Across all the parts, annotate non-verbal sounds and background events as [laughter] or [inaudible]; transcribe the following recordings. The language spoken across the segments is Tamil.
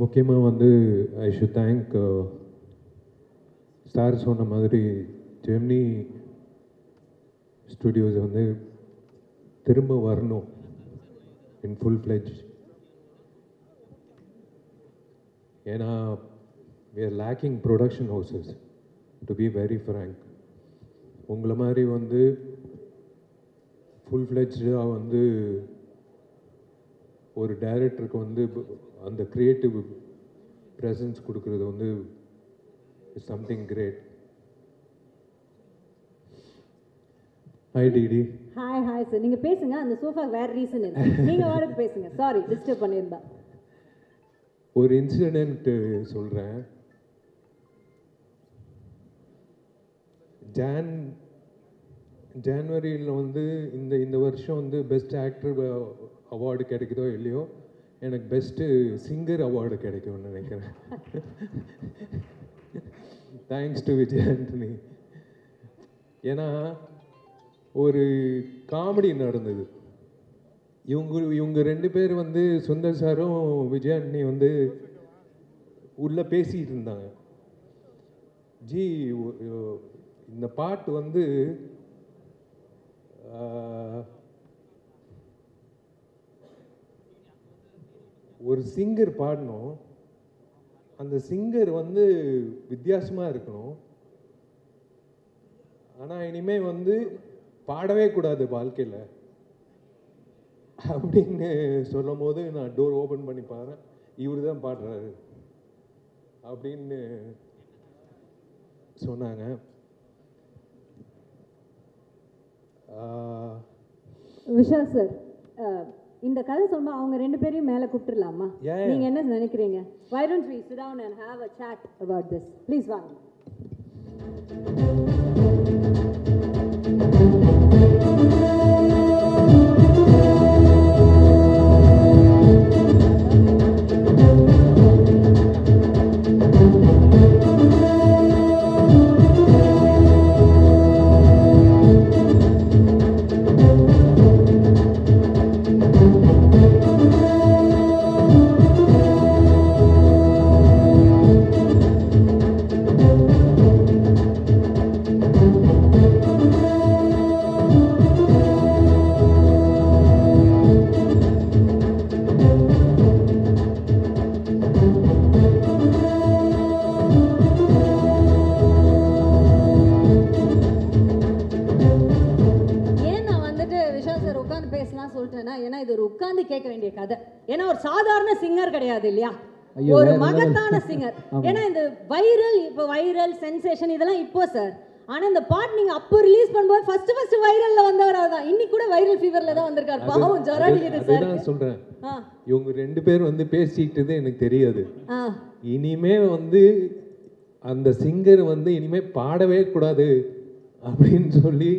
முக்கியமாக வந்து ஐ ஷுட் தேங்க் சார் சொன்ன மாதிரி ஜெமினி ஸ்டுடியோஸ் வந்து திரும்ப வரணும். இன் ஃபுல் ஃப்ளெஜ் ஏன்னா we are lacking production houses to be very frank உங்களை மாதிரி வந்து ஃபுல் ஃப்ளெஜ்டாக வந்து ஒரு டைரக்டருக்கு வந்து அந்த க்ரியேட்டிவ் ப்ரெசன்ஸ் கொடுக்கறது வந்து something great hi DD hi hi sir நீங்க பேசுங்க. அந்த சோஃபா வேற ரீசன் இருக்கு. நீங்க வாடகை பேசுங்க. சாரி டிஸ்டர்ப் பண்ணியிருந்தா. ஒரு இன்சிடென்ட் சொல்கிறேன் ஜான் ஜான்வரியில் வந்து இந்த இந்த வருஷம் வந்து பெஸ்ட் ஆக்டர் அவார்டு கிடைக்குதோ இல்லையோ? எனக்கு பெஸ்ட்டு சிங்கர் அவார்டு கிடைக்கும்னு நினைக்கிறேன். தேங்க்ஸ் டு விஜய் ஆண்டனி ஏன்னா ஒரு காமெடி நடந்தது. இவங்க இவங்க ரெண்டு பேர் வந்து சுந்தர் சாரும் விஜய் ஆண்டனி வந்து உள்ளே பேசிகிட்டு இருந்தாங்க. ஜி இந்த பாட்டு வந்து ஒரு சிங்கர் பாடணும். அந்த சிங்கர் வந்து வித்தியாசமாக இருக்கணும். ஆனால் இனிமேல் வந்து பாடவே கூடாது வாழ்க்கையில். அப்படின்னு சொல்லும் போது நான் டோர் ஓப்பன் பண்ணி பாடுறேன். இவர் தான் பாடுறாரு. அப்படின்னு சொன்னாங்க. விஷா சார் இந்த கதை சொல்லும்போது அவங்க ரெண்டு பேரையும் மேலே கூப்பிட்டுடலாமா Yeah, நீங்க என்ன நினைக்கிறீங்க? Why don't we sit down and have a chat about this? Please வாங்க. உட்காந்து கேட்க வேண்டிய கதை. ஏன்னா ஒரு சாதாரண சிங்கர் கிடையாது இல்லையா? ஒரு. மகத்தான சிங்கர் [laughs] ஏன்னா இந்த வைரல் இப்போ வைரல் சென்சேஷன் இதெல்லாம் இப்போ சார் ஆனா இந்த பாட்டு நீங்க அப்போ ரிலீஸ் பண்ணும்போது ஃபர்ஸ்ட் ஃபர்ஸ்ட் வைரல்ல வந்தவர் தான் இன்னைக்கு கூட வைரல் ஃபீவர்ல தான் வந்திருக்காரு. பாவம் ஜொரம் அடிக்குது சார் அதுதான் சொல்றேன். இவங்க ரெண்டு பேர் வந்து பேசிக்கிட்டது எனக்கு தெரியாது. இனிமே வந்து அந்த சிங்கர் வந்து இனிமே பாடவே கூடாது அப்படின்னு சொல்லி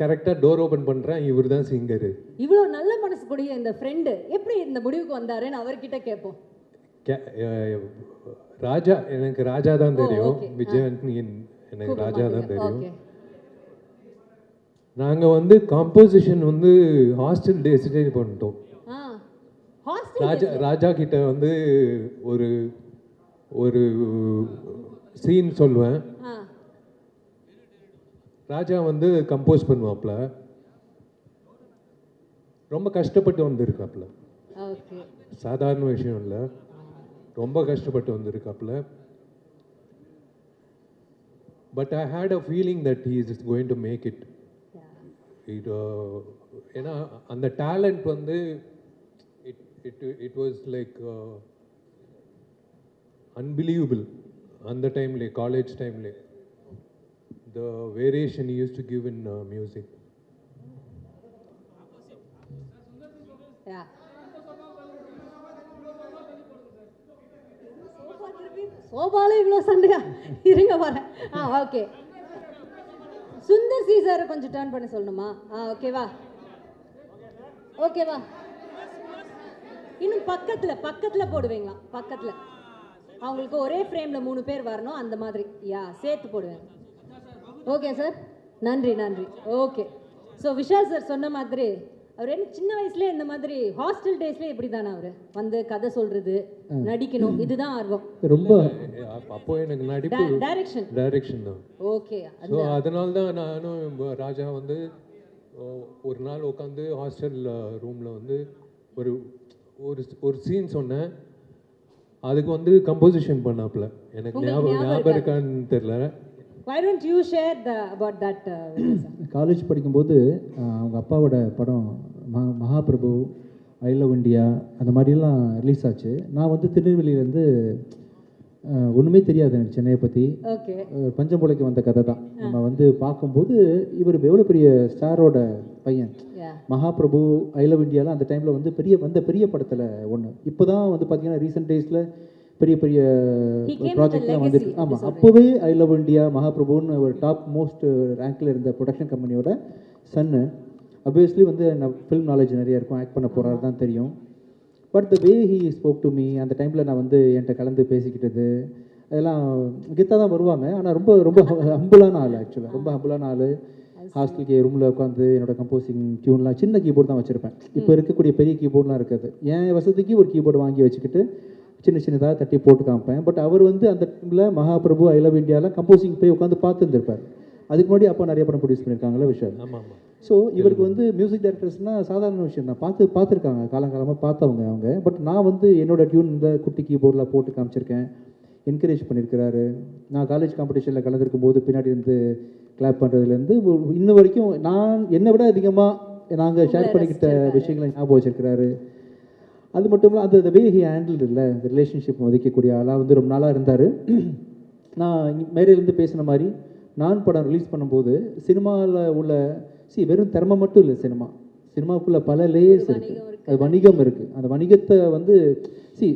கரெக்டாக டோர் ஓபன் பண்றேன். இவர் தான் சிங்கரு இவ்வளோ நல்ல மனசு கூடிய இந்த ஃப்ரெண்டு எப்படி இந்த முடிவுக்கு வந்தாருன்னு அவர்கிட்ட கேட்போம். ராஜா எனக்கு ராஜா தான் தெரியும். okay. விஜய் ஆண்டனி எனக்கு ராஜா தான். தெரியும். ஓகே. நாங்க வந்து காம்போசிஷன் வந்து ஹாஸ்டல் டேஸ்டே பண்ணிட்டோம். ராஜா ராஜா கிட்ட வந்து ஒரு ஒரு சீன் சொல்லுவேன் ராஜா வந்து கம்போஸ் பண்ணுவாப்ல. ரொம்ப கஷ்டப்பட்டு வந்திருக்காப்ல. ஓகே. சாதாரண விஷயம் இல்லை. ரொம்ப கஷ்டப்பட்டு வந்திருக்காப்ல. But I hate a feeling that he is going to make it uh, ஏன்னா அந்த டேலண்ட் வந்து it it it was like unbelievable அந்த டைம்லே college டைம்லே the variation used to give in music yeah சோபால இவ்வளோ சண்டையா? இருங்க வரேன் ஆ ஓகே சுந்தர் சி சார் கொஞ்சம் டேர்ன் பண்ண சொல்லணுமா? ஆ ஓகேவா ஓகேவா இன்னும் பக்கத்தில் பக்கத்தில் போடுவீங்களா? பக்கத்தில். அவங்களுக்கு ஒரே ஃப்ரேமில் மூணு பேர் வரணும் அந்த மாதிரி. யா சேர்த்து போடுவேன். ஓகே சார் நன்றி நன்றி. ஓகே ஸோ விஷால் சார் சொன்ன மாதிரி அவர் என்ன சின்ன வயசுலயே இந்த மாதிரி ஹாஸ்டல் டேஸ்லேயே இப்படி தானே அவர்? வந்து கதை சொல்றது நடிக்கணும் இதுதான் ஆர்வம். ரொம்ப. அப்ப- எனக்கு நடிப்பு டைரக்ஷன் டைரக்ஷன் தான். ஓகே ஸோ அதனால தான் நானும் ராஜா வந்து ஒரு நாள் உட்காந்து ஹாஸ்டல் ரூமில் வந்து ஒரு ஒரு ஒரு சீன் சொன்னேன். அதுக்கு வந்து கம்போசிஷன் பண்ணாப்புல. எனக்கு ஞாபகம் ஞாபகம் ஞாபகம் இருக்கான்னு தெரியல why don't you share the about that college படிக்கும்போது ஆஹ், அவங்க அப்பாவோட படம் மகா மகாபிரபு ஐ லவ் இந்தியா அந்த மாதிரிலாம் ரிலீஸ் ஆச்சு. நான் வந்து திருநெல்வேலியிலேருந்து ஒன்றுமே தெரியாது எனக்கு சென்னையை பற்றி ஓகே பஞ்சம்புலைக்கு வந்த கதை தான். நம்ம வந்து பார்க்கும்போது இவர் எவ்வளோ பெரிய ஸ்டாரோட பையன். மகாபிரபு ஐ லவ் இந்தியாலாம் அந்த டைமில் வந்து பெரிய வந்த பெரிய படத்தில் ஒன்று இப்போ தான் வந்து பார்த்தீங்கன்னா ரீசெண்ட் டேஸில் பெரிய பெரிய ப்ராஜெக்ட்லாம் வந்துட்டு ஆமாம் அப்போவே ஐ லவ் இந்தியா மகாபிரபுன்னு ஒரு டாப் மோஸ்ட் ரேங்க்கில் இருந்த ப்ரொடக்ஷன் கம்பெனியோட சன்னு அப்வியஸ்லி வந்து நான் ஃபில்ம் நாலேஜ் நிறைய இருக்கும் ஆக்ட் பண்ண போகிறாரு தான் தெரியும். But the way he spoke to me அந்த டைமில் நான் வந்து என்கிட்ட கலந்து பேசிக்கிட்டது அதெல்லாம் கெத்தாக தான் வருவாங்க. ஆனால் ரொம்ப ரொம்ப ஹம்புளான ஆள் ஆக்சுவலாக ரொம்ப ஹம்புளான ஆள். ஹாஸ்டலுக்கு ரூமில் உட்காந்து என்னோட கம்போசிங் டியூன்லாம் சின்ன கீபோர்டு தான் வச்சுருப்பேன். இப்போ இருக்கக்கூடிய பெரிய கீபோர்ட்லாம் இருக்காது. என் வசதிக்கு ஒரு கீபோர்டு வாங்கி வச்சுக்கிட்டு சின்ன சின்னதாக தட்டி போட்டு காமிப்பேன். பட் அவர் வந்து அந்த டைமில் மகாபிரபு ஐ லவ் இந்தியாவில் கம்போசிங் போய் உட்காந்து பார்த்துருந்துருப்பார். அதுக்கு முன்னாடி அப்பா நிறைய படம் ப்ரொடியூஸ் பண்ணியிருக்காங்களே விஷயம் ஆமாம் ஆமாம் ஸோ இவருக்கு வந்து மியூசிக் டைரக்டர்ஸ்னால் சாதாரண விஷயம் தான். பார்த்து பார்த்துருக்காங்க. காலங்காலமாக பார்த்தவங்க அவங்க. பட் நான் வந்து என்னோட டியூன் இந்த குட்டி கீபோர்டில் போட்டு காமிச்சிருக்கேன். என்கரேஜ் பண்ணியிருக்கிறாரு. நான் காலேஜ் காம்படிஷனில் கலந்துருக்கும் போது பின்னாடி இருந்து கிளாப் பண்ணுறதுலேருந்து இன்ன வரைக்கும் நான் என்னை விட அதிகமாக நாங்கள் ஷேர் பண்ணிக்கிட்ட விஷயங்களை ஞாபகம் வச்சிருக்கிறாரு. அது மட்டும் இல்லை அந்த வே ஹி ஹேண்டில் இல்லை இந்த ரிலேஷன்ஷிப் மதிக்கக்கூடிய ஆளாக வந்து ரொம்ப நாளாக இருந்தார். நான் இங்க மேடையிலேருந்து பேசின மாதிரி நான் படம் ரிலீஸ் பண்ணும்போது சினிமாவில் உள்ள சி வெறும் திறமை மட்டும் இல்லை சினிமா. சினிமாவுக்குள்ள பல லேயர்ஸ் இருக்குது அது வணிகம் இருக்குது அந்த வணிகத்தை வந்து சி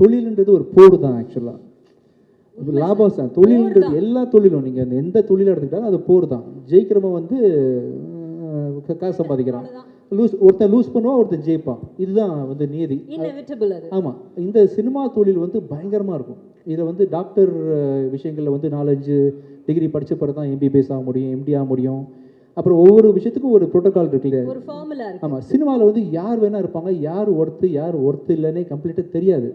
தொழில்ன்றது ஒரு போர் தான் ஆக்சுவலாக லாபம் சார் தொழில்ன்றது எல்லா தொழிலும் நீங்கள் அந்த எந்த தொழிலை எடுத்துக்கிட்டாலும் அது போர் தான். ஜெயிக்கிறவன் வந்து காசு சம்பாதிக்கிறான். லூஸ் ஒருத்தன் லூஸ் பண்ணுவான் ஒருத்தன் ஜெயிப்பான். இதுதான் வந்து அது ஆமாம் இந்த சினிமா தொழில் வந்து பயங்கரமாக இருக்கும். இதில் வந்து டாக்டர் விஷயங்களில் வந்து நாலஞ்சு டிகிரி படித்த பிறகு தான் எம்பிபிஎஸ் ஆக முடியும் எம்டி ஆக முடியும். அப்புறம் ஒவ்வொரு விஷயத்துக்கும் ஒரு ப்ரோட்டோகால் இருக்கு இல்லையா ஒரு ஃபார்முலா இருக்கு. ஆமாம் சினிமாவில் வந்து யார் வேணா இருப்பாங்க யார் ஒர்த்து யார் ஒர்த்து இல்லைன்னே கம்ப்ளீட்டாக தெரியாது.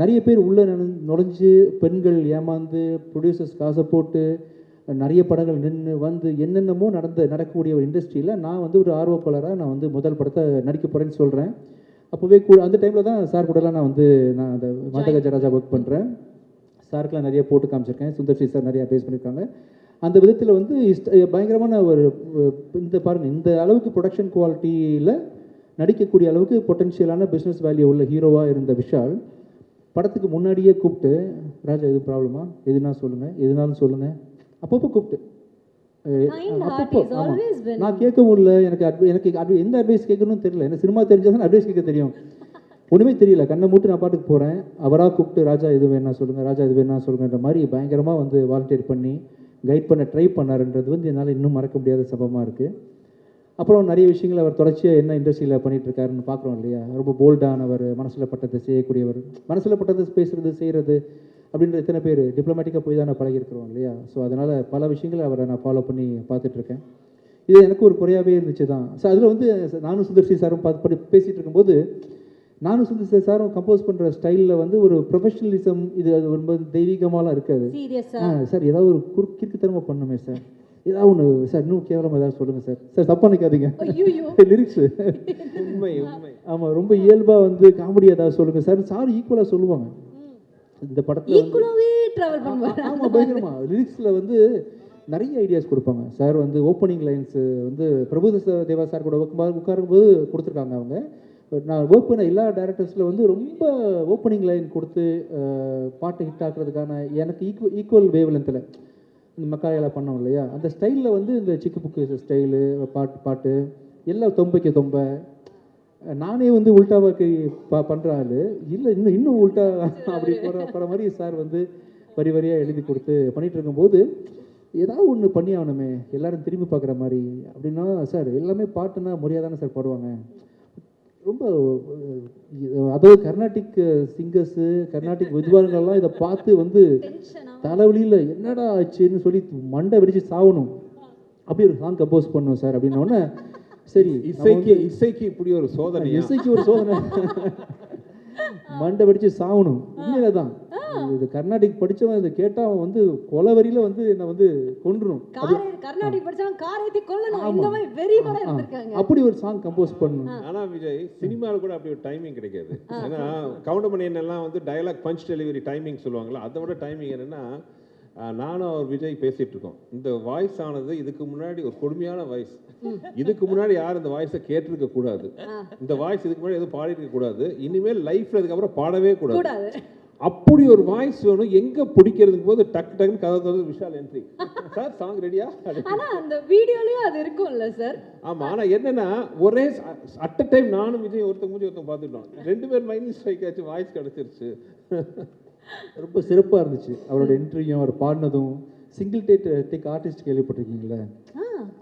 நிறைய பேர் உள்ளே நுழைஞ்சு பெண்கள் ஏமாந்து ப்ரொடியூசர்ஸ் காசை போட்டு நிறைய படங்கள் நின்று வந்து என்னென்னமோ நடந்த நடக்கக்கூடிய ஒரு இண்டஸ்ட்ரியில் நான் வந்து ஒரு ஆர்வப்பாளராக நான் வந்து முதல் படத்தை நடிக்க போகிறேன்னு சொல்கிறேன் அப்போவே கூட அந்த டைமில் தான் சார் கூடலாம் நான் வந்து நான் அந்த மதகஜராஜா ஒர்க் பண்ணுறேன் சாருக்கெலாம் நிறைய போட்டு காமிச்சிருக்கேன். சுந்தர்சி சார் நிறைய பேஸ் பண்ணியிருக்காங்க அந்த விதத்தில் வந்து பயங்கரமான ஒரு இந்த பாருங்கள் இந்த அளவுக்கு ப்ரொடக்ஷன் குவாலிட்டியில் நடிக்கக்கூடிய அளவுக்கு பொட்டன்ஷியலான பிஸ்னஸ் வேல்யூ உள்ள ஹீரோவாக இருந்த விஷால் படத்துக்கு முன்னாடியே கூப்பிட்டு ராஜா எது ப்ராப்ளமா எதுனா சொல்லுங்கள் எதுனாலும் சொல்லுங்கள் அப்பப்போ கூப்பிட்டு. நான் கேட்க முடியல எனக்கு எனக்கு advi- எந்த அட்வைஸ் கேட்கணும்னு தெரியல. எனக்கு சினிமா தெரிஞ்சால் அட்வைஸ் கேட்க தெரியும். ஒன்றுமே தெரியல. கண்ணை மூட்டு நான் பாட்டுக்கு போகிறேன் அவராக கூப்பிட்டு ராஜா இது வேணா சொல்லுங்கள் ராஜா இது வேணா சொல்லுங்கன்ற மாதிரி பயங்கரமாக வந்து வாலண்டியர் பண்ணி கைட் பண்ண ட்ரை பண்ணாருன்றது வந்து என்னால் இன்னும் மறக்க முடியாத சம்பவமாக இருக்குது அப்புறம் நிறைய விஷயங்கள் அவர் தொடர்ச்சியாக என்ன இண்டஸ்ட்ரியில் பண்ணிட்டு இருக்காருன்னு பார்க்குறோம் இல்லையா? ரொம்ப போல்டானவர் மனசில் பட்டதை செய்யக்கூடியவர். மனசில் பட்டதை பேசுறது செய்கிறது அப்படின்ற எத்தனை பேர் டிப்ளமேட்டிக்காக போய் தான் நான் பழகிருக்கிறோம் இல்லையா? ஸோ அதனால் பல விஷயங்களை அவரை நான் ஃபாலோ பண்ணி பார்த்துட்ருக்கேன். இது எனக்கு ஒரு குறையாகவே இருந்துச்சு தான். ஸோ அதில் வந்து நானும் சுந்தர்சி சாரும் பார்த்து படி பேசிகிட்டு இருக்கும்போது நானும் சுந்தர்சி சாரும் கம்போஸ் பண்ணுற ஸ்டைலில் வந்து ஒரு ப்ரொஃபஷனலிசம் இது அது ரொம்ப தெய்வீகமாலாம் இருக்காது. ஆ சார் ஏதாவது ஒரு குறுக்கிற்குத்தனமாக பண்ணுமே சார் ஏதாவது ஒன்று சார் இன்னும் கேவலமாக ஏதாவது சொல்லுங்கள் சார் சார் தப்பாக நினைக்காதீங்க. ஐயோ லிரிக்ஸு [laughs] உண்மை உண்மை. ஆமாம் ரொம்ப இயல்பாக வந்து காமெடி ஏதாவது சொல்லுங்கள் சார் சார் ஈக்குவலாக சொல்லுவாங்க. இந்த படத்தில் வந்து ஈக்குவலாவே டிராவல் பண்ணுவார். ஆமாம் பயங்கரமா. லிரிக்ஸில் வந்து நிறைய ஐடியாஸ் கொடுப்பாங்க. சார் வந்து ஓப்பனிங் லைன்ஸு வந்து பிரபுதேவா தேவா சார் கூட உட்காரும் உட்காரும்போது கொடுத்துருக்காங்க அவங்க. நான் ஒர்க் பண்ண எல்லா டேரக்டர்ஸில் வந்து ரொம்ப ஓப்பனிங் லைன் கொடுத்து பாட்டு ஹிட் ஆக்குறதுக்கான எனக்கு ஈக்குவல் ஈக்குவல் வேவ் லென்த்தில் இந்த மக்காயெல்லாம் பண்ணோம் இல்லையா? அந்த ஸ்டைலில் வந்து இந்த சிக்கு புக்கு ஸ்டைலு பாட்டு பாட்டு எல்லாம் தொம்பைக்கு தொம்பை. நானே வந்து உல்டாவா கை ப பண்ணுற ஆள். இல்லை இன்னும் இன்னும் உல்டா அப்படி போகிற போகிற மாதிரி சார் வந்து வரி வரியாக எழுதி கொடுத்து பண்ணிட்டு இருக்கும்போது ஏதாவது ஒன்று பண்ணி ஆகணுமே எல்லாரும் திரும்பி பார்க்குற மாதிரி. அப்படின்னா சார் எல்லாமே பாட்டுன்னா முறையாக தானே சார் பாடுவாங்க. ரொம்ப அதாவது கர்நாடிக் சிங்கர்ஸு கர்நாடிக் வித்வான்கள்லாம் இதை பார்த்து வந்து தலைவலியில் என்னடா ஆச்சுன்னு சொல்லி மண்டை வெடிச்சு சாவணும் அப்படி ஒரு சாங் கம்போஸ் பண்ணோம் சார் அப்படின்ன உடனே சரி இசைக்கு இசைக்கு இப்படி ஒரு சோதனை [laughs] இசைக்கு ஒரு சோதனை. [laughs] மண்டை வெடிச்சு சாவணும். உண்மையில தான் இது கர்நாடிக் படிச்சவன் இதை கேட்டா அவன் வந்து கொலை வரியில வந்து என்னை வந்து கொன்றுணும் காரை கர்நாடிக் படிச்சவன் காரைத்தி கொல்லணும். இந்த மாதிரி வெறி கூட இருந்திருக்காங்க. அப்படி ஒரு சாங் கம்போஸ் பண்ணணும். ஆனா விஜய் சினிமாவில் கூட அப்படி ஒரு டைமிங் கிடைக்காது. ஏன்னா கவுண்டமணி எல்லாம் வந்து டயலாக் பஞ்ச் டெலிவரி டைமிங் சொல்லுவாங்கல்ல அதை விட டைமிங் என்னன்னா நானும் அவர் விஜய் பேசிட்டு இருக்கோம் இந்த வாய்ஸ் ஆனது இதுக்கு முன்னாடி ஒரு கொடுமையான வாய்ஸ் இதுக்கு முன்னாடி யாரும் இந்த வாய்ஸை கேட்டிருக்க கூடாது. இந்த வாய்ஸ் இதுக்கு முன்னாடி எதுவும் பாடிருக்க கூடாது. இனிமேல் லைஃப்ல இதுக்கப்புறம் பாடவே கூடாது. அப்படி ஒரு வாய்ஸ் வேணும். எங்க பிடிக்கிறதுக்கு போது டக்கு டக்குன்னு கதை திறந்து விஷால் என்ட்ரி சார் சாங் ரெடியா ஆனா அந்த வீடியோலயும் அது இருக்கும்ல சார் ஆமா ஆனா என்னன்னா ஒரே அட் அ டைம் நானும் விஜய் ஒருத்தங்க மூஞ்சி ஒருத்தங்க பார்த்துட்டோம். ரெண்டு பேர் மைண்ட் ஸ்ட்ரைக் ஆச்சு வாய்ஸ் கிடைச்சிருச்சு. ரொம்ப சிறப்பா இருந்துச்சு. அவரோட என்ட்ரியும் அவர் பாடினதும். சிங்கிள் டேக் டேக் ஆர்டிஸ்ட் கேள்விப்பட்டிருக்கீங்களா?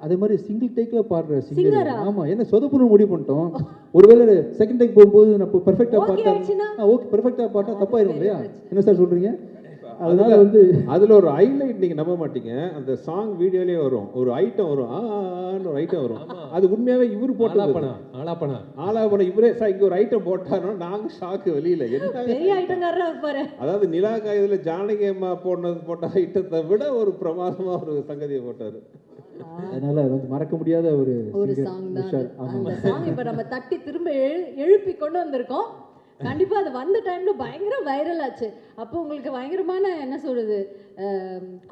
அதே மாதிரி சிங்கிள் டேக்ல பாடுற சிங்கர்? ஆமா என்ன சொதப்புன்னு முடிவு பண்ணிட்டோம். ஒருவேளை செகண்ட் டேக் போகும்போது நம்ம பெர்ஃபெக்ட்டா Okay பாட்டா? ஓகே பெர்ஃபெக்ட்டா பாட்டா தப்பாயிரும் இல்லையா? என்ன சார் சொல்றீங்க? அதனால வந்து அதுல ஒரு ஹைலைட் நீங்க நம்ப மாட்டீங்க. அந்த சாங் வீடியோலயே வரும். ஒரு ஐட்டம் வரும். ஆன்னு ஒரு ஐட்டம் வரும். அது உண்மையாவே இவர் போட்டது. ஆலாப்பனா ஆலாப்பனா இவரே சார் இங்க ஒரு ஐட்டம் போட்டாரோ நாங்க ஷாக்கு வெளியில. என்ன பெரிய ஐட்டங்காரரா இருப்பாரு. அதாவது நிலா காயுதுல ஜானகி அம்மா போனது போட்ட ஐட்டத்தை விட ஒரு பிரமாதமா ஒரு சங்கதியை போட்டாரு. அதனால வந்து மறக்க முடியாத ஒரு ஒரு சாங் தான். அந்த சாங் இப்ப நம்ம தட்டி திரும்ப எழு- எழுப்பி கொண்டு வந்திருக்கோம். கண்டிப்பா அது வந்த டைம்ல பயங்கர வைரல் ஆச்சு. அப்போ உங்களுக்கு பயங்கரமான என்ன சொல்றது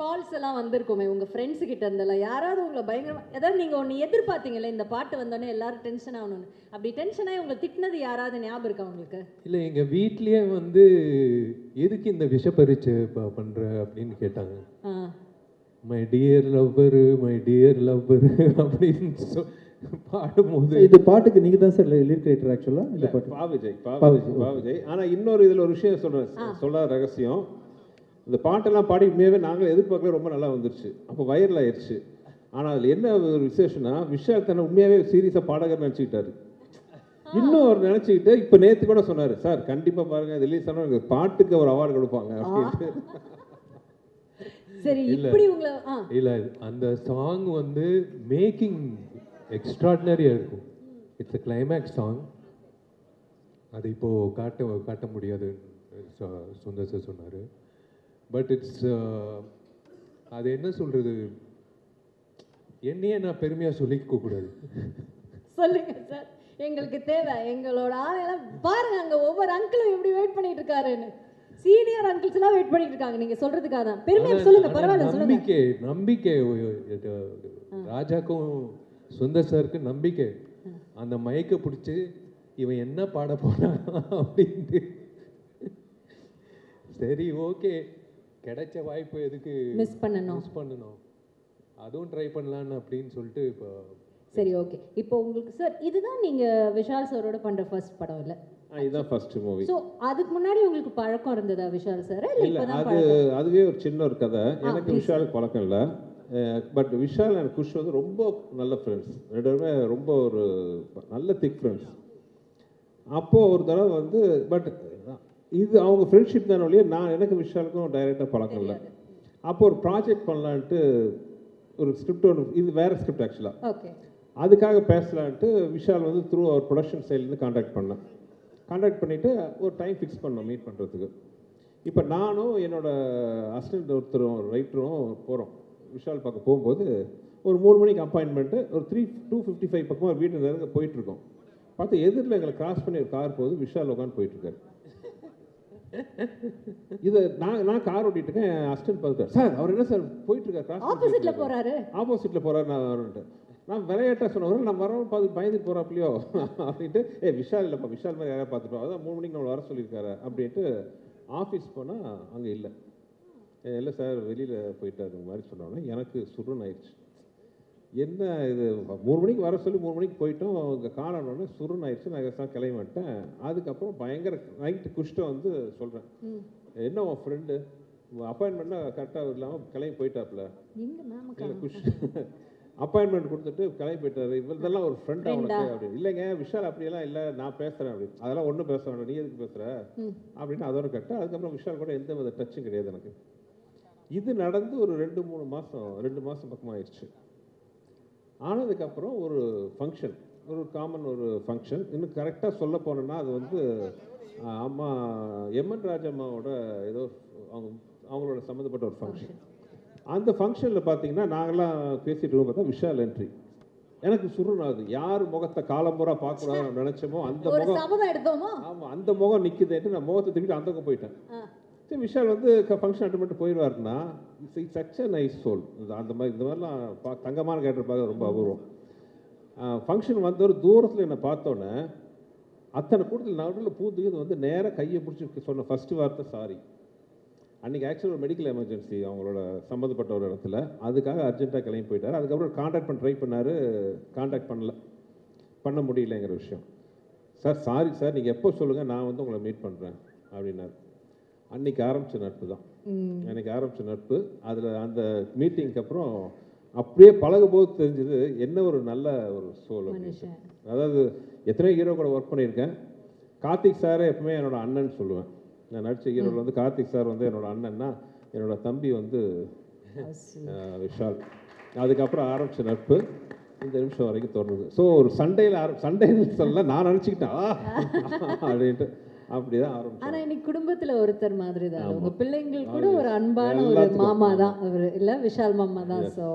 கால்ஸ் எல்லாம் வந்திருக்குமே உங்க ஃப்ரெண்ட்ஸ் கிட்ட இருந்தெல்லாம். யாராவது உங்களை பயங்கரமா ஏதாவது நீங்க ஒன்னு எதிர்பார்த்தீங்கல்ல இந்த பாட்டு வந்தோடனே எல்லாரும் டென்ஷன் ஆகணும்னு. அப்படி டென்ஷன் ஆகி உங்களை திட்டினது யாராவது ஞாபகம் இருக்கா உங்களுக்கு? இல்லை எங்கள் வீட்லேயே வந்து எதுக்கு இந்த விஷ பரீட்சை ப பண்ணுற அப்படின்னு கேட்டாங்க. My dear lover my dear lover அப்படின்னு சொ [laughs] பாடும்போது. இது பாட்டுக்கு நீங்க தான் சார் லிரிக் ரைட்டர் ஆக்சுவலா இந்த பாட்டு. பா விஜய் பா பா விஜய் பா விஜய் ஆனா இன்னொரு இதுல ஒரு விஷயம் சொல்றேன். சொல்லாத ரகசியம். இந்த பாட்டெல்லாம் பாடி உண்மையாவே நாங்களும் எதிர்பார்க்கல ரொம்ப நல்லா வந்துருச்சு. அப்போ வைரல் ஆயிடுச்சு ஆனா அதுல என்ன ஒரு விசேஷம்னா விஷால் தன்னை உண்மையாவே சீரியஸா பாடகர் நினைச்சுக்கிட்டாரு. இன்னும் அவர் நினைச்சுக்கிட்டு இப்ப நேத்து கூட சொன்னாரு சார் கண்டிப்பா பாருங்க ரிலீஸ் ஆனா எனக்கு பாட்டுக்கு ஒரு அவார்டு கொடுப்பாங்க. அப்படின்ட்டு. சரி ஆ. இல்லை அந்த சாங் வந்து மேக்கிங் எக்ஸ்ட்ராடினரியாக இருக்கும். இட்ஸ் a கிளைமேக்ஸ் சாங் அது இப்போது காட்ட காட்ட முடியாது ச- சுந்தர் சார் சொன்னார். பட் இட்ஸ் அது என்ன சொல்கிறது என்னையே நான் பெருமையாக சொல்லிக்க கூடாது. சொல்லுங்க சார் எங்களுக்கு தேவை. எங்களோட ஆளெல்லாம் பாருங்க அங்க ஒவ்வொரு அங்கிளும் எப்படி வெயிட் பண்ணிட்டு இருக்காருன்னு. சீனியர் அங்கிள்ஸ் எல்லாம் வெயிட் பண்ணிட்டு இருக்காங்க. நீங்க சொல்றதுக்காக தான் பெருமையா சொல்லுங்க பரவாயில்ல சொல்லுங்க. நம்பிக்கை நம்பிக்கை ராஜாக்கும் சுந்தர் சாருக்கு நம்பிக்கை. அந்த மயக்க பிடிச்சி இவன் என்ன பாட போறான் அப்படின்ட்டு. சரி ஓகே. கிடைச்ச வாய்ப்பு எதுக்கு மிஸ் பண்ணணும். மிஸ் பண்ணணும். அதுவும் ட்ரை பண்ணலான்னு அப்படின்னு சொல்லிட்டு இப்போ சரி ஓகே. இப்போ உங்களுக்கு சார் இதுதான் நீங்க விஷால் சாரோட பண்ற ஃபர்ஸ்ட் படம் இல்ல? இதுதான் ஃபர்ஸ்ட் மூவி சோ அதுக்கு முன்னாடி உங்களுக்கு பழக்கம் இருந்ததா விஷால் சார்? இல்ல அது அதுவே ஒரு சின்ன ஒரு கதை. எனக்கு. விஷாலுக்கு பழக்கம் இல்லை. பட் விஷால் அண்ட் குஷ் வந்து ரொம்ப நல்ல ஃப்ரெண்ட்ஸ் ரெண்டு பேருமே ரொம்ப ஒரு நல்ல திக் ஃப்ரெண்ட்ஸ் அப்போது ஒரு தடவை வந்து பட் இது அவங்க ஃப்ரெண்ட்ஷிப் தானே ஒழிய நான் எனக்கு விஷாலுக்கும் டைரெக்டாக பழக்கம் இல்லை. அப்போ ஒரு ப்ராஜெக்ட் பண்ணலான்ட்டு ஒரு ஸ்கிரிப்ட் ஒன்று இது வேறு ஸ்கிரிப்ட் ஆக்சுவலாக அதுக்காக பேசலான்ட்டு விஷால் வந்து த்ரூ அவர் ப்ரொடக்ஷன் சைட்லேருந்து காண்டாக்ட் பண்ணேன். காண்டாக்ட் பண்ணிவிட்டு ஒரு டைம் ஃபிக்ஸ் பண்ணோம் மீட் பண்ணுறதுக்கு இப்போ நானும் என்னோட அசிஸ்டன்ட் ஒருத்தரும் ரைட்டரும் போகிறோம் விஷால் பார்க்க போகும்போது ஒரு மூணு மணிக்கு அப்பாயின்மெண்ட்டு ஒரு த்ரீ டூ ஃபிஃப்டி ஃபைவ் பக்கமாக வீட்டு நெருங்க போயிட்டுருக்கோம். பார்த்து எதிரில் எங்களை கிராஸ் பண்ணி ஒரு கார் போகுது விஷால் உட்காந்து போயிட்டுருக்காரு. இதை நான் நான் கார் ஓட்டிட்டு இருக்கேன் என் அசிஸ்டன்ட் பார்த்துட்டார். சார் அவர் என்ன சார் போயிட்டுருக்கார் கிராஸ் ஆப்போசிட்ல போறாரு. ஆப்போசிட்டில் போகிறார் நான் வரேன்ட்டு நான் விளையாட்டாக சொன்னவர் நான் வரவும் பார்த்து பயந்துட்டு போகிறாப்லையோ அப்படின்ட்டு ஏ விஷால் இல்லைப்பா விஷால் மாதிரி யாராவது பார்த்துட்டோம் அதான் மூணு மணிக்கு நம்மளை வர சொல்லியிருக்காரு. அப்படின்ட்டு ஆஃபீஸ் போனால் அங்கே இல்லை. இல்லை சார் வெளியில் போயிட்டாரு மாதிரி சொன்னோன்னே எனக்கு சுருன்னு ஆயிடுச்சு என்ன இது மூணு மணிக்கு வர சொல்லி மூணு மணிக்கு போயிட்டோம். இங்கே காணணுன்னு சுருன்னு ஆயிடுச்சு நான் தான் கிளம்பி வந்துட்டேன். அதுக்கப்புறம் பயங்கர நைட்டு குஷ்டம் வந்து சொல்கிறேன் என்ன உன் ஃப்ரெண்டு அப்பாயின்மெண்ட்னா கரெக்டாக இல்லாமல் கிளம்பி இல்லை குஷ் அப்பாயின்மெண்ட் கொடுத்துட்டு கிளம்பி போயிட்டாரு. இவர்தெல்லாம் ஒரு ஃப்ரெண்ட் அவனுக்கு அப்படின்னு இல்லைங்க விஷால் அப்படியெல்லாம் இல்லை. நான் பேசுகிறேன் அப்படின்னு அதெல்லாம் ஒன்றும் பேச வேண்டாம். நீ எதுக்கு பேசுகிற அப்படின்னு அதோட கட்ட அதுக்கப்புறம் விஷால் கூட எந்த வித டச்சும் கிடையாது எனக்கு. இது நடந்து ஒரு ரெண்டு மூணு மாதம் ரெண்டு மாதம் பக்கமாக ஆயிடுச்சு ஆனதுக்கப்புறம் ஒரு ஃபங்க்ஷன் ஒரு காமன் ஒரு ஃபங்க்ஷன் இன்னும் கரெக்டாக சொல்ல போனோன்னா அது வந்து அம்மா எம்என் ராஜம்மாவோட ஏதோ அவங்க அவங்களோட சம்மந்தப்பட்ட ஒரு ஃபங்க்ஷன் அந்த ஃபங்க்ஷனில் பார்த்தீங்கன்னா நாங்களாம் பேசிட்டு இருக்கோம் பார்த்தா விஷால் என்ட்ரி எனக்கு சுருணாது யார் முகத்தை காலம்புறா பார்க்கக்கூடாதுன்னு நினச்சோமோ அந்த முகம் ஆமாம் அந்த முகம் நிற்குதுன்ட்டு நான் முகத்தை திருப்பிட்டு அந்த போயிட்டேன். ஆ. விஷால் வந்து ஃபங்க்ஷன் அட்டன் பண்ணிட்டு போயிடுவாருன்னா it's such a nice soul அந்த மாதிரி இந்த மாதிரிலாம் பா தங்கமான கேட்டிருப்பாங்க பார்க்க ரொம்ப அபூர்வம். ஃபங்க்ஷன் வந்தவர் தூரத்தில் என்னை பார்த்தோன்னே அத்தனை கூட்டத்தில் நடுவில் பூந்துக்கு வந்து நேராக கையை பிடிச்சி சொன்ன ஃபஸ்ட்டு வார்த்தை சாரி அன்றைக்கி ஆக்சுவலாக ஒரு மெடிக்கல் எமர்ஜென்சி அவங்களோட சம்மந்தப்பட்ட ஒரு இடத்துல. அதுக்காக அர்ஜென்ட்டாக கிளம்பி போயிட்டார். அதுக்கப்புறம் காண்டாக்ட் பண்ண ட்ரை பண்ணார். காண்டாக்ட் பண்ணல. பண்ண முடியலங்கிற விஷயம். சார் சாரி சார் நீங்கள் எப்போ சொல்லுங்கள் நான் வந்து உங்களை மீட் பண்ணுறேன் அப்படின்னாரு. அன்னைக்கு ஆரம்பிச்ச நட்பு தான். அன்னைக்கு ஆரம்பிச்ச நட்பு அதில் அந்த மீட்டிங்க்கு அப்புறம் அப்படியே பழகும் போது தெரிஞ்சது என்ன ஒரு நல்ல ஒரு சோல் அதாவது எத்தனையோ ஹீரோ கூட ஒர்க் பண்ணியிருக்கேன். கார்த்திக் சாரை எப்பவுமே என்னோட அண்ணன் சொல்லுவேன். நான் நடிச்ச ஹீரோவில் வந்து கார்த்திக் சார் வந்து என்னோட அண்ணன்னா என்னோட தம்பி வந்து விஷால். அதுக்கப்புறம் ஆரம்பிச்ச நட்பு இந்த நிமிஷம் வரைக்கும் தொடருது. ஸோ ஒரு சண்டையில் ஆரம் சண்டைன்னு சொல்ல நான் நினச்சிக்கிட்டேன் அப்படின்ட்டு. அப்படி தான் ஆரம்பிச்சேன் ஆனா இன்னைக்கு குடும்பத்துல ஒருத்தர் மாதிரி தான் உங்க பிள்ளைங்களுக்கு கூட ஒரு அன்பான ஒரு. மாமா தான். அவர் இல்ல விஷால் மாமா தான். சோ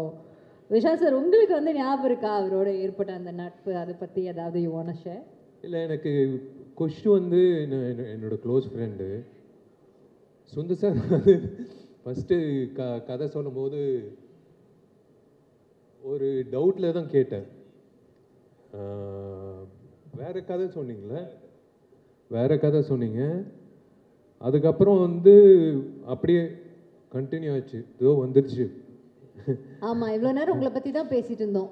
விஷால் சார் உங்களுக்கு வந்து ஞாபகம் இருக்கா? அவரோட ஏற்பட்ட அந்த நட்பு அதை பத்தி ஏதாவது யூ வாண்ட் ஷேர் இல்லை எனக்கு கொஷு வந்து என்ன- என்ன- என்னோட க்ளோஸ் ஃப்ரெண்டு சுந்தர் சார் வந்து ஃபஸ்ட்டு க கதை சொல்லும்போது ஒரு டவுட்டில் தான் கேட்டேன். வேற கதை சொன்னீங்களே? வேற கதை சொன்னீங்க. அதுக்கப்புறம் வந்து அப்படியே கண்டினியூ ஆச்சு. இதோ வந்துருச்சு. ஆமா இவ்வளவு நேரம் உங்களை பத்தி தான் பேசிட்டு இருந்தோம்.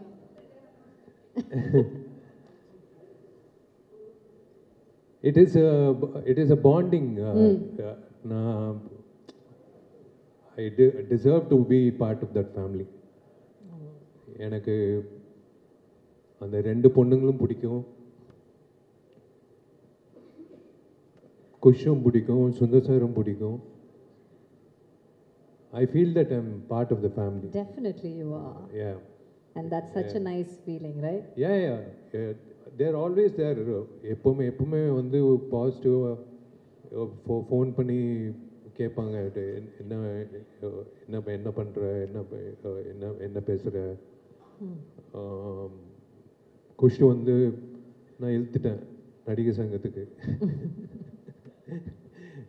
It is it is a bonding நான் I deserve to be part of that family எனக்கு அந்த ரெண்டு பொண்ணுங்களும் பிடிக்கும். குஷும் பிடிக்கும் சுந்தர் சாரும் பிடிக்கும். I feel that I'm part of the family definitely you are yeah and that such a nice feeling right yeah yeah there always there எப்போவுமே எப்பவுமே வந்து பாசிட்டிவாக ஃபோ ஃபோன் பண்ணி கேட்பாங்க. என்ன என்ன என்ன பண்ணுற என்ன என்ன என்ன பேசுகிற குஷ் வந்து நான் இழுத்துட்டேன் நடிகர் சங்கத்துக்கு. [laughs]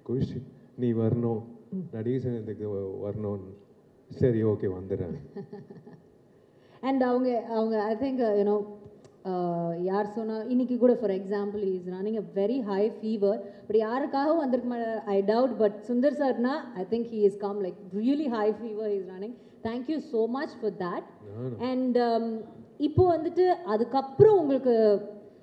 குஷ் நீ வரணும். நடிகர் சங்கத்துக்கு வ- வரணும். சரி ஓகே வந்துடுறேன். அண்ட் அவங்க அவங்க ஐ திங்க் யூனோ யார் சொன்னா இன்னைக்கு கூட for example is running a very high fever but யாருக்காகவும் வந்திருக்க மாட்டார் ஐ டவுட் பட் சுந்தர் சார்னா I think he is come like really high fever is running thank you so much for that and இப்போ வந்துட்டு அதுக்கப்புறம் உங்களுக்கு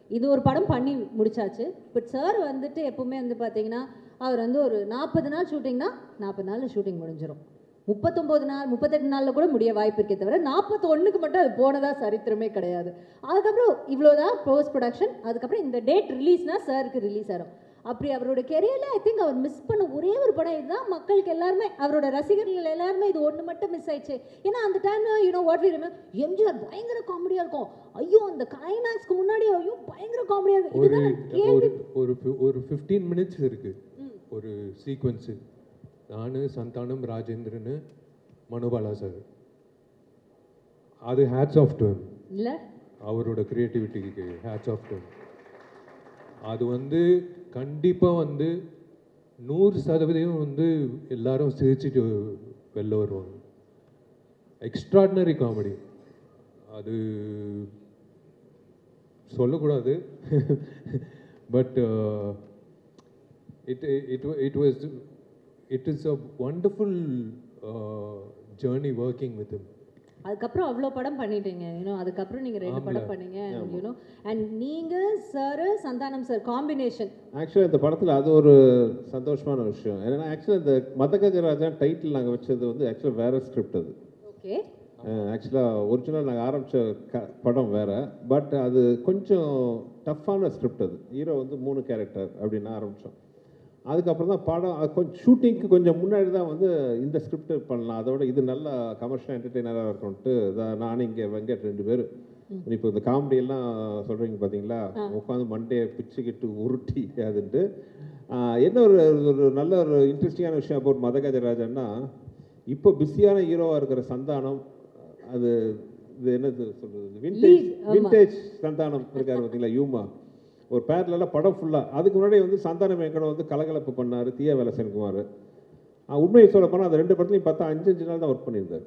இது ஒரு படம் பண்ணி முடிச்சாச்சு. பட் சார் வந்துட்டு எப்பவுமே வந்து பார்த்தீங்கன்னா அவர் வந்து ஒரு நாற்பது நாள் ஷூட்டிங்னா நாற்பது நாளில் ஷூட்டிங் முடிஞ்சிடும் முப்பத்தொம்போது நாள் முப்பத்தெட்டு நாளில் கூட முடிய வாய்ப்பு இருக்கே தவிர நாற்பத்தொன்றுக்கு மட்டும் அது போனதா சரித்திரமே கிடையாது. அதுக்கப்புறம் இவ்வளோதான் போஸ்ட் ப்ரொடக்ஷன் அதுக்கப்புறம் இந்த டேட் ரிலீஸ்னால் சாருக்கு ரிலீஸ் ஆகிடும் அப்படி அவரோட கெரியரில் ஐ திங்க் அவர் மிஸ் பண்ண ஒரே ஒரு படம் இதுதான். மக்களுக்கு எல்லாருமே அவரோட ரசிகர்கள் எல்லாருமே இது ஒன்று மட்டும் மிஸ் ஆயிடுச்சு. ஏன்னா அந்த time you know what we MGR பயங்கர காமெடியாக இருக்கும். ஐயோ அந்த கிளைமேக்ஸ்க்கு முன்னாடி ஐயோ பயங்கர காமெடியாக இருக்கும். ஒரு ஒரு ஃபிஃப்டீன் மினிட்ஸ் இருக்கு. ஒரு சீக்வன்ஸு நான் சந்தானம் ராஜேந்திரன் மனோபாலா சார். அது ஹேட்ஸ் ஆஃப் டு இல்லை. அவரோட க்ரியேட்டிவிட்டிக்கு ஹேட்ஸ் ஆஃப் டு அது வந்து கண்டிப்பாக வந்து நூறு சதவீதம் வந்து எல்லாரும் சிரிச்சுட்டு வெளில வருவாங்க. எக்ஸ்ட்ராடினரி காமெடி அது சொல்லக்கூடாது. But it it it was it is a wonderful journey working with him அதுக்கப்புறம் அவ்வளோ படம் பண்ணிட்டீங்க. யூனோ அதுக்கப்புறம் நீங்கள் ரெண்டு படம் பண்ணீங்க. யூனோ அண்ட் நீங்கள் சார் சந்தானம் சார் காம்பினேஷன் ஆக்சுவலாக இந்த படத்தில் அது ஒரு சந்தோஷமான விஷயம். ஏன்னா ஆக்சுவலாக இந்த மதகஜ ராஜா டைட்டில் நாங்கள் வச்சது வந்து ஆக்சுவலாக வேற ஸ்கிரிப்ட் அது. ஓகே ஆக்சுவலாக ஒரிஜினல் நாங்கள் ஆரம்பித்த க படம் வேறு. பட் அது கொஞ்சம் டஃப்பான ஸ்கிரிப்ட் அது. ஹீரோ வந்து மூணு கேரக்டர் அப்படின்னு ஆரம்பித்தோம் அதுக்கப்புறம் தான் படம் கொஞ்சம் ஷூட்டிங்க்கு கொஞ்சம் முன்னாடி தான் வந்து இந்த ஸ்கிரிப்ட் பண்ணலாம். அதோட இது நல்ல கமர்ஷியல் என்டர்டெய்னராக இருக்கும்ட்டு நானும் இங்கே வெங்கட் ரெண்டு பேர் இப்போ இந்த காமெடி எல்லாம் சொல்கிறீங்க பார்த்தீங்களா உட்காந்து மண்டையை பிச்சுக்கிட்டு உருட்டி அதுன்ட்டு. என்ன ஒரு ஒரு நல்ல ஒரு இன்ட்ரெஸ்டிங்கான விஷயம் அபவுட் மதகஜராஜன்னா இப்போ பிஸியான ஹீரோவாக இருக்கிற சந்தானம் அது இது என்னது விண்டேஜ் Lead, ஆமா. விண்டேஜ் சந்தானம் இருக்காரு பார்த்தீங்களா யூமா ஒரு பேர்லாம் படம் ஃபுல்லாக அதுக்கு முன்னாடி வந்து சந்தானம் எங்கட வந்து கலகலப்பு பண்ணார் தீய வேலை சென்குமார் உண்மையை சொல்ல போனால் அந்த ரெண்டு படத்துலையும் பார்த்தா அஞ்சு அஞ்சு நாள் தான் ஒர்க் பண்ணியிருந்தார்.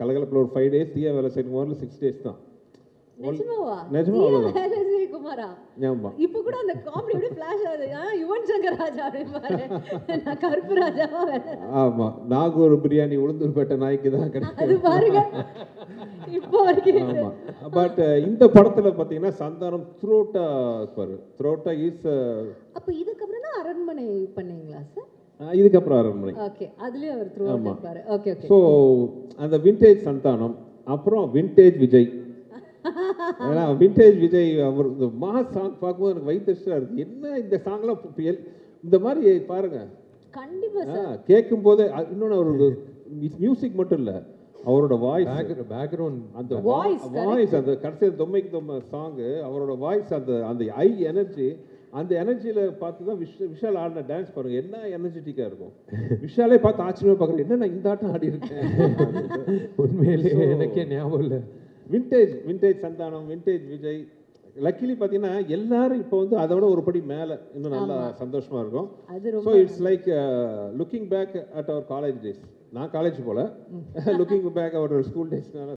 கலகலப்பில் ஒரு ஃபைவ் டேஸ் தீய வேலை சென்குமாரில் சிக்ஸ் டேஸ் தான். நிஜமாவா? நிஜமா குமாரா? இப்போ கூட அந்த காமெடி அப்படியே ஃபிளாஷ் ஆகுது. யுவன் சங்கர் ராஜா அப்படிம்பாரு. நான் கருப்பு ராஜாவா வேலை ஆமாம் நாகூர் பிரியாணி உளுந்தூர்பேட்டை நாய்க்கு தான் கிடைக்கும். அது பாருங்க. இப்போ வரைக்கும் பட் இந்த படத்தில் பார்த்தீங்கன்னா சந்தானம் த்ரோட்டா இருப்பார். த்ரோட்டா இஸ் அப்போ இதுக்கப்புறம் தான் அரண்மனை பண்ணீங்களா சார் இதுக்கப்புறம் அரண்மனை. ஓகே. அதுலயும் அவர் த்ரூ ஆமா. Okay okay. ஸோ அந்த விண்டேஜ் சந்தானம் அப்புறம் விண்டேஜ் விஜய். ஏன்னா விண்டேஜ் விஜய் அவர் இந்த மாஸ் சாங் பார்க்கும்போது எனக்கு வயிற்றுச்சா இருக்கு. என்ன இந்த சாங்லாம் எல்- இந்த மாதிரி பாருங்க. கண்டிப்பா சார். கேட்கும் போதே இன்னொன்று ஒரு மியூசிக் மட்டும் இல்லை அவரோட வாய்ஸ் பேக் பேக்ரவுண்ட் அந்த Voice, வாய்ஸ் அந்த கடைசி தொம்மைக்கு தொம்மை சாங்கு அவரோட வாய்ஸ் அந்த அந்த ஐ எனர்ஜி அந்த எனர்ஜியில் பார்த்து தான் விஷ விஷால் ஆடின டான்ஸ் பாருங்க. என்ன எனர்ஜெட்டிக்காக இருக்கும். விஷாலே பார்த்து ஆச்சரியமா பார்க்குறேன் என்ன நான் இந்த ஆட்டம் ஆடி இருக்கேன் [laughs] உண்மையிலேயே எனக்கே ஞாபகம் இல்லை. Vintage vintage Santhanam vintage Vijay. Luckily பார்த்தீங்கன்னா எல்லாரும் இப்போ வந்து அதோட ஒரு படி மேலே. இன்னும் நல்லா சந்தோஷமா இருக்கும். அது so it's like looking back at our college days நான் காலேஜ் போல. Looking back our school டேஸ்னால